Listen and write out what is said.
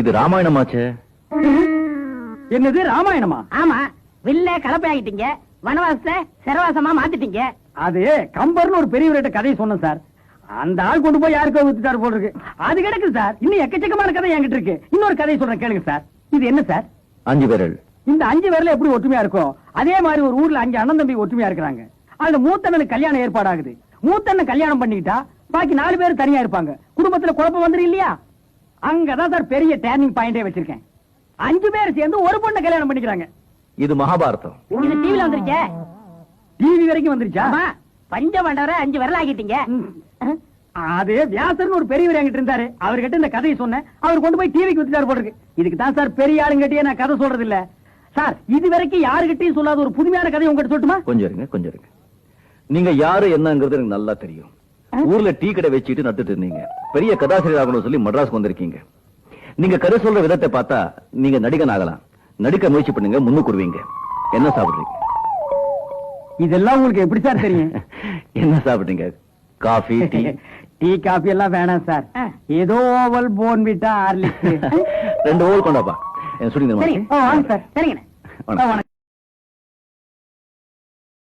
இது ராமாயணமாச்சே. என்னது ராமாயணமா? ஆமா வில்ல கலப்பையாகிட்டீங்க வனவாசத்தை சிறவாசமா மாத்திட்டீங்க. அது கம்பர்னு ஒரு பெரியவர்கிட்ட கதையை சொன்னேன் சார். அந்த ஆள் கொண்டு போய் யாருக்கோ வித்துட்டாரு போல இருக்கு. அது கிடக்கு சார். இன்னும் எக்கச்சக்கமான கதை என்கிட்ட இருக்கு. இன்னொரு கதையை சொல்றேன் கேளுங்க சார். இது என்ன சார்? அஞ்சு விரல். இந்த அஞ்சு பேர்ல எப்படி ஒற்றுமையா இருக்கும்? அதே மாதிரி ஒரு ஊர்ல அஞ்சு அண்ணன் தம்பி ஒற்றுமையா இருக்கிறாங்க. அதுல மூத்தண்ணனுக்கு கல்யாணம் ஏற்பாடாகுது. மூத்தண்ணன் கல்யாணம் பண்ணிக்கிட்டா பாக்கி நாலு பேர் தனியா இருப்பாங்க. குடும்பத்துல குழப்பம் வந்துரும் இல்லையா? அங்கதான் சார் பெரிய டேர்னிங் பாயிண்டே வச்சிருக்கேன். அஞ்சு பேர் சேர்ந்து ஒரு பொண்ணை கல்யாணம் பண்ணிக்கிறாங்க. இது மகாபாரதம். இது டிவில வந்துருச்சே டிவி வரைக்கும் வந்துருச்சா? பஞ்ச மண்டவரை அஞ்சு விரல் ஆகிட்டீங்க. அது வியாசர்னு ஒரு பெரியவர் என்கிட்ட இருந்தாரு. அவர்கிட்ட இந்த கதையை சொன்னேன். அவர் கொண்டு போய் டிவிக்கு வித்துட்டாரு போல இருக்கு இதுக்கு தான் சார் பெரிய ஆளுங்கிட்டயே நான் கதை சொல்றது இல்ல சார் இது வரைக்கும் யாருகிட்டயும் சொல்லாத ஒரு புதுமையான கதை உங்ககிட்ட சொல்லட்டுமா? கொஞ்சம் இருங்க கொஞ்சம் இருங்க. நீங்க யாரு என்னங்கிறது எனக்கு நல்லா தெரியும். ஊர்ல டீ கடை வச்சுட்டு நட்டுட்டு இருந்தீங்க. பெரிய கதாசிரியர் ஆகணும்னு சொல்லி மட்ராஸ்க்கு வந்திருக்கீங்க. நீங்க கதை சொல்ற விதத்தை பார்த்தா நீங்க நடிகன் ஆகலாம். நடிக்க முயற்சி பண்ணுங்க முன்னுக்கு வருவீங்க. என்ன சாப்பிடுறீங்க? இதெல்லாம் உங்களுக்கு எப்படி சார் தெரியும்? என்ன சாப்பிடுறீங்க? Coffee tea? டீ காபி எல்லாம் வேணாம் சார். ஏதோ ஓவல் போன் விட்டா ஹார்லிக்ஸ் ரெண்டு ஓல் கொண்டாப்பா. என்ன சரி சொல்லி ஓ வாங்க சார். வணக்கம்.